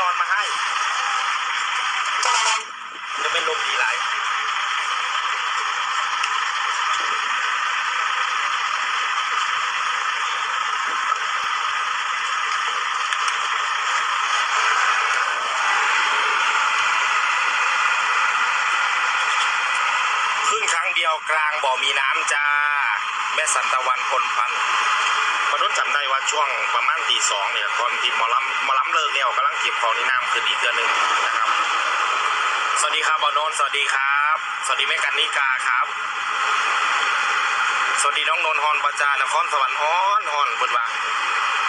นอนมาให้จะเป็นลมดีหลายขึ้นครั้งเดียวกลางบ่อมีน้ำจ้า แม่สันตะวันพลพันธ์พอนุนจำได้ว่าช่วงประมาณตีสองเนี่ยตอนที่หมอลำหมอลำเลิกแล้วกำลังเก็บของนี่น้ำขึ้นอีกเดือนหนึ่งนะครับ สวัสดีครับบอโนนสวัสดีครับ สวัสดีแม่กันนิกาครับ สวัสดีน้องนนท์ฮอนประจานครสวรรค์ฮอนฮอนบิดว่า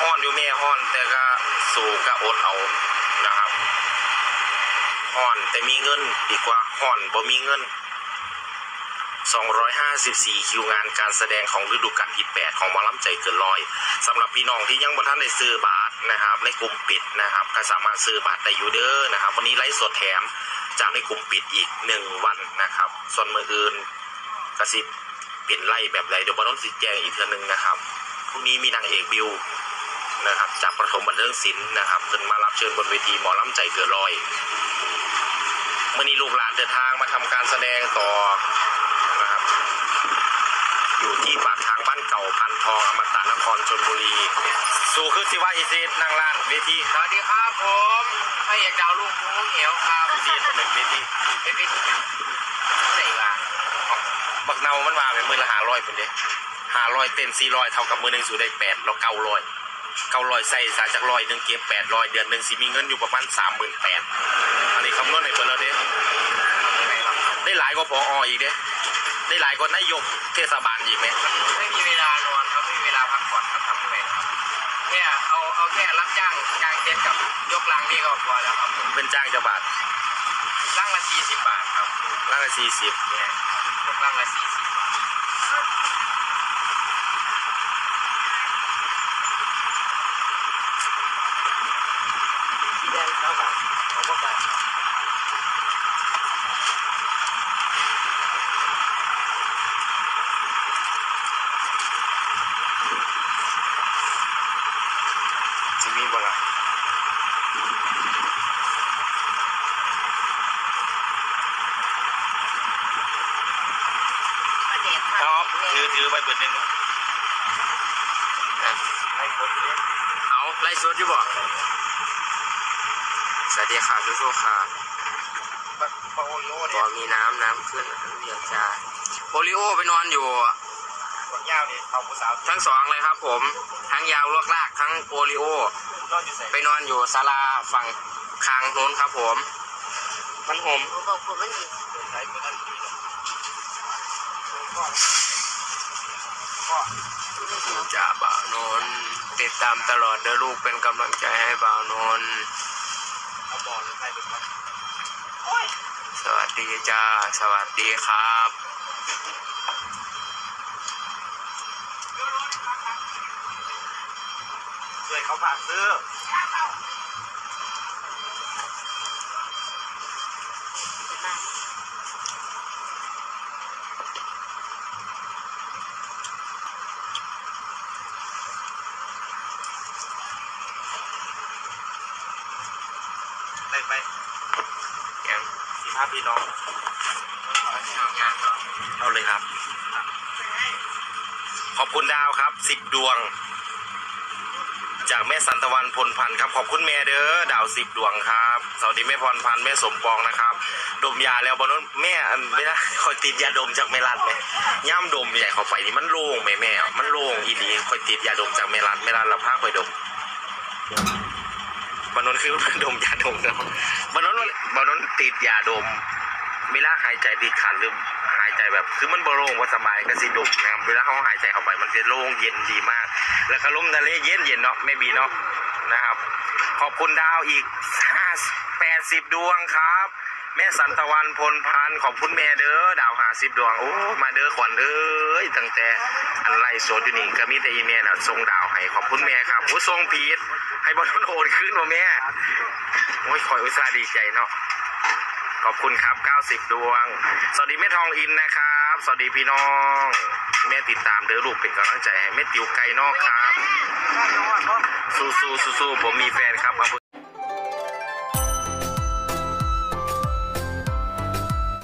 ฮอนอยู่แม่ฮอน แต่ก็สู่กะอดเอานะครับฮอนแต่มีเงินดีกว่าฮอนบ่มีเงิน 254 คิวงานการแสดงของฤดูกาลที่ 8 ของหมอลำใจเกินร้อยสำหรับพี่น้องที่ยังบ่ทันได้ซื้อบัตรนะครับ ในกลุ่มปิดนะครับก็สามารถซื้อบัตรได้อยู่เด้อนะครับ วันนี้ไลฟ์สดแถมจากในกลุ่มปิดอีก 1 วันนะครับ ส่วนมืออื่นกระซิบเปลี่ยนไล่แบบไรเดี๋ยวบอลต้องสิแจงอีกเทือนึงนะครับพรุ่งนี้มีนางเอกบิวนะครับจากประถมบันเทิงศิลป์นะครับขึ้นมารับเชิญบนเวทีหมอลำใจเกินร้อยเมื่อนี้ลูกหลานเดินทางมาทำการแสดงต่อ อยู่ที่ปากทางบ้านเก่าพันทองอมตะนครชนบุรี สู่คือสิว่าอีซีดนางลานเวทีสวัสดีครับผมพระเอกดาวลูกทุ่งเหนียวครับอีซีดเป็นหนึ่งเวทีเป็นพี่ใส่ละบักเนามันมาเป็นมือละหาร้อยเป็นเด้หาร้อยเต็มสี่ร้อยเท่ากับมือหนึ่งสู่ได้แปดแล้วเก้าร้อยเก้าร้อยใส่สาจากร้อยหนึ่งเก็บแปดร้อยเดือนหนึ่งสิมีเงินอยู่ประมาณสามหมื่นแปดอันนี้คำนวณในเบอร์แล้วเด้ได้หลายกว่าพออีกเด้ ได้หลายกว่านายกเทศบาลอีกไหมไม่มีเวลานอนครับไม่มีเวลาพักผ่อนครับทำไม่ครับแค่เอาเอาแค่รับจ้างกางเต็นท์กับยกลังนี่ก็พอแล้วครับเป็นจ้างจะบาทลังละสี่สิบบาทครับร่างละสี่สิบเนี่ยยกลังละสี่สิบบาท แดงเท่ากับเขาก็ไปจะ มีบ่ล่ะประเด็นเอาถือถือไปเปิดหนึ่งไล่กดเลยเอาไล่สดอยู่บ่สวัสดีค่ะสู้ๆค่ะบักบักโอริโอบ่เนี่ยมีน้ำน้ำขึ้นเรียงจ้าโอริโอไปนอนอยู่ บักยาวเนี่ยเอาผู้สาวทั้งสองเลยครับผม ทั้งยาวลวกลากทั้งโอริโอ นอนอยู่ใส่ไปนอนอยู่ศาลาฝั่งคางโน้นครับผม มันผมบอกผมมันอีกใส่คนนั้นดีเลยจ่าบ่าวนนท์ติดตามตลอดเด้อลูกเป็นกำลังใจให้บ่าวนนท์เอาบอลใส่ไปครับสวัสดีจ้า สวัสดีครับ ช่วยเขาผ่านซื้อไปไปยังสีภาพพี่น้องยังเนาเอาเลยครับ ขอบคุณดาวครับสิบดวง จากแม่สันตะวันพลพันธ์ครับขอบคุณแม่เด้อดาวสิบดวงครับสวัสดีแม่พรพันธ์แม่สมปองนะครับ ดมยาแล้วบนนั้นแม่อันไม่ได้คอยติดยาดมจากแม่รัดไหมย่ำดมใหญ่เข้าไปนี่มันโล่งไหมแม่มันโล่งอีหลีคอยติดยาดมจากแม่รัดแม่รัดเราพาคอยดมบนนั้นคือมันดมยาดมครับบนนั้นบนนั้นติดยาดมเวลาหายใจติดขัดหรือ ใจแบบคือมันบโล่งว่าสบายก็สิดมนะครับเวลาเขาหายใจเข้าไปมันจะโล่งเย็นดีมาก แล้วก็ลมทะเลเย็นเย็นเนาะไม่บีเนาะนะครับ ขอบคุณดาวอีกห้าแปดสิบดวงครับ แม่สันตะวันพลพันขอบคุณแม่เด้อดาวหาสิบดวงโอ้มาเด้อขวัญเอ้ยตั้งแต่อันไล่โซดอยู่นี่ก็มีแต่อีเมลน่ะส่งดาวให้ขอบคุณแม่ครับโอ้ส่งพีดให้บอลโอนขึ้นว่ะแม่โอ้ยคอยอุตส่าห์ดีใจเนาะ ขอบคุณครับ 90 ดวง สวัสดีแม่ทองอินนะครับ สวัสดีพี่น้อง แม่ติดตามเด้อลูกเป็นกำลังใจให้แม่ติวไก่นอกครับ สู้ๆสู้ๆผมมีแฟนครับ